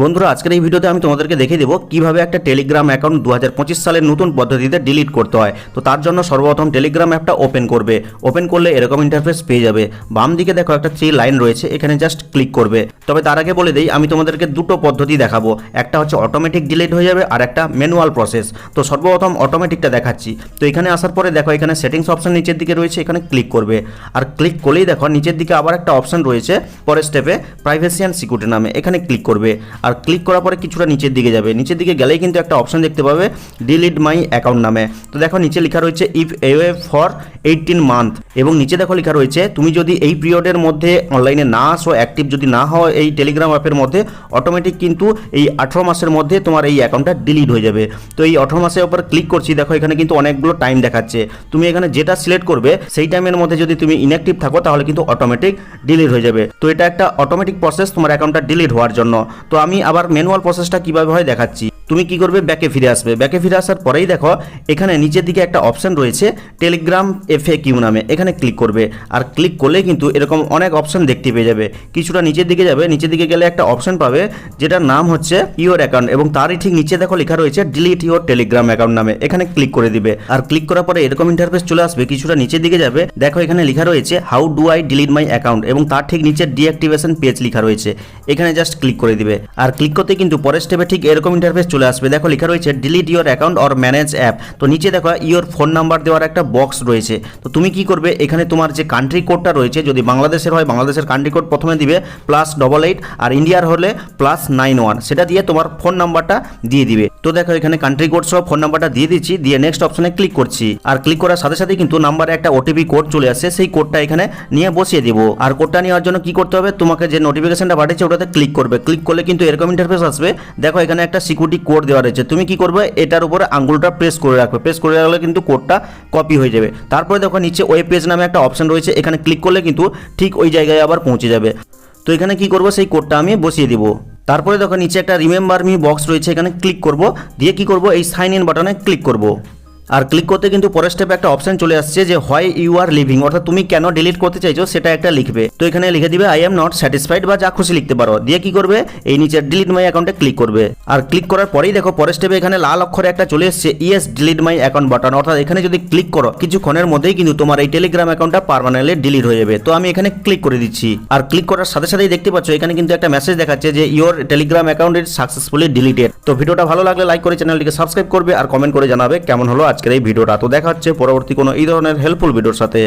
বন্ধুরা, আজকের এই ভিডিওতে আমি তোমাদেরকে দেখিয়ে দেবো কীভাবে একটা টেলিগ্রাম অ্যাকাউন্ট দু হাজার পঁচিশ সালের নতুন পদ্ধতিতে ডিলিট করতে হয়। তো তার জন্য সর্বপ্রথম টেলিগ্রাম অ্যাপটা ওপেন করবে। ওপেন করলে এরকম ইন্টারফেস পেয়ে যাবে। বাম দিকে দেখো একটা থ্রি লাইন রয়েছে, এখানে জাস্ট ক্লিক করবে। তবে তার আগে বলে দিই, আমি তোমাদেরকে দুটো পদ্ধতি দেখাবো। একটা হচ্ছে অটোমেটিক ডিলিট হয়ে যাবে, আর একটা ম্যানুয়াল প্রসেস তো সর্বপ্রথম অটোমেটিকটা দেখাচ্ছি। তো এখানে আসার পরে দেখো, এখানে সেটিংস অপশন নিচের দিকে রয়েছে, এখানে ক্লিক করবে। আর ক্লিক করলেই দেখো, নিচের দিকে আবার একটা অপশন রয়েছে, পরের স্টেপে প্রাইভেসি অ্যান্ড সিকিউরিটি নামে, এখানে ক্লিক করবে। আর ক্লিক করার পরে কিছুটা নিচের দিকে যাবে। নিচের দিকে গেলেই কিন্তু একটা অপশন দেখতে পাবে ডিলিট মাই অ্যাকাউন্ট নামে। তো দেখো নিচে লেখা রয়েছে if away for eighteen month এবং নিচে দেখো লেখা রয়েছে, তুমি যদি এই পিরিয়ডের মধ্যে অনলাইনে না আসো অ্যাক্টিভ যদি না হয় এই টেলিগ্রাম অ্যাপের মধ্যে অটোমেটিক কিন্তু এই আঠেরো মাসের মধ্যে তোমার এই অ্যাকাউন্টটা ডিলিট হয়ে যাবে। তো এই আঠেরো মাসের উপর ক্লিক করছি, দেখো এখানে কিন্তু অনেকগুলো টাইম দেখাচ্ছে। তুমি এখানে যেটা সিলেক্ট করবে, সেই টাইমের মধ্যে যদি তুমি ইনঅ্যাক্টিভ থাকো, তাহলে কিন্তু অটোমেটিক ডিলিট হয়ে যাবে। তো এটা একটা অটোমেটিক প্রসেস তোমার অ্যাকাউন্টটা ডিলিট হওয়ার জন্য। তো আমি আবার ম্যানুয়াল প্রসেসটা কীভাবে হয় দেখাচ্ছি। তুমি কি করবে? ব্যাকে ফিরে আসবে। ব্যাকে ফিরে আসার পরেই দেখো, এখানে নিচের দিকে একটা অপশন রয়েছে টেলিগ্রাম এফএ কিউ নামে। এখানে ক্লিক করবে। আর ক্লিক করলে কিন্তু এরকম অনেক অপশন দেখতে পেয়ে যাবে। কিছুটা নিচের দিকে যাবে। নিচের দিকে গেলে একটা অপশন পাবে, যেটার নাম হচ্ছে ইওর অ্যাকাউন্ট এবং তারই ঠিক নিচে দেখো লেখা রয়েছে ডিলিট ইওর টেলিগ্রাম অ্যাকাউন্ট নামে। এখানে ক্লিক করে দিবে। আর ক্লিক করার পরে এরকম ইন্টারফেস চলে আসবে, কিছুটা নিচের দিকে যাবে। দেখো এখানে লেখা রয়েছে how do I delete my account এবং তার ঠিক নিচে ডিঅ্যাক্টিভেশন পেজ লেখা রয়েছে। এখানে জাস্ট ক্লিক করে দিবে। আর ক্লিক করতে কিন্তু পরের স্টেপে ঠিক এরকম ইন্টারফেস চলে আসবে। দেখো, লেখা রয়েছে delete your account or manage app তো নিচে দেখো ইওর ফোন নাম্বার দেওয়ার একটা বক্স রয়েছে। তো তুমি কি করবে? এখানে তোমার যে কান্ট্রি কোডটা রয়েছে, যদি বাংলাদেশের হয়, বাংলাদেশের কান্ট্রি কোড প্রথমে দিবে প্লাস ডবল এইট আর ইন্ডিয়ার হলে প্লাস নাইন ওয়ান সেটা দিয়ে তোমার ফোন নাম্বারটা দিয়ে দিবে। তো দেখো, এখানে কান্ট্রি কোড সহ ফোন নাম্বারটা দিয়ে দিচ্ছি, দিয়ে নেক্সট অপশনে ক্লিক করছি। আর ক্লিক করার সাথে সাথে কিন্তু নাম্বারে একটা ওটিপি কোড চলে আসছে সেই কোডটা এখানে নিয়ে বসিয়ে দিব। আর কোডটা নেওয়ার জন্য কি করতে হবে? তোমাকে যে নোটিফিকেশনটা পাঠিয়েছে, ওটাতে ক্লিক করবে। ক্লিক করলে কিন্তু এরকম ইন্টারফেস আসবে। দেখো, এখানে একটা সিকিউরিটি কোড দেওয়া রয়েছে। তুমি কি করবে? এটার উপরে আঙ্গুলটা প্রেস করে রাখবে। প্রেস করে রাখলে কিন্তু কোডটা কপি হয়ে যাবে। তারপরে দেখো নিচে ওয়েব পেজ নামে একটা অপশন রয়েছে। এখানে ক্লিক করলে কিন্তু ঠিক ওই জায়গায় আবার পৌঁছে যাবে। তো এখানে কি করব? সেই কোডটা আমি বসিয়ে দিব। তারপরে দেখো নিচে একটা রিমেম্বার মি বক্স রয়েছে। এখানে ক্লিক করব। দিয়ে কি করব? এই সাইন ইন বাটনে ক্লিক করব। আর ক্লিক করতে কিন্তু পরের স্টেপে একটা অপশন চলে আসছে যে হয় ইউ আর লিভিং অর্থাৎ তুমি কেন ডিলিট করতে চাইছো সেটা একটা লিখবে। তো এখানে লিখে দিবে আই এম নট স্যাটিসফাইড বা যা খুশি লিখতে পারো। দিয়ে কি করবে? এই নিচে ডিলিট মাই অ্যাকাউন্টে ক্লিক করবে। আর ক্লিক করার পরেই দেখো পরের স্টেপে এখানে লাল অক্ষরে একটা চলে এসছে yes delete my account button অর্থাৎ এখানে যদি ক্লিক করো, কিছুক্ষণের মধ্যেই কিন্তু তোমার এই টেলিগ্রাম অ্যাকাউন্টটা পার্মানেন্টলি ডিলিট হয়ে যাবে। তো আমি এখানে ক্লিক করে দিচ্ছি। আর ক্লিক করার সাথে সাথেই দেখতে পাচ্ছ, এখানে কিন্তু একটা মেসেজ দেখাচ্ছে যে your Telegram account is successfully deleted তো ভিডিওটা ভালো লাগলে লাইক করে চ্যানেলটিকে সাবস্ক্রাইব করবে আর কমেন্ট করে জানাবে কেমন হলো আজকের এই ভিডিওটা। তো দেখা হচ্ছে পরবর্তী কোনো এই ধরনের হেল্পফুল ভিডিওর সাথে।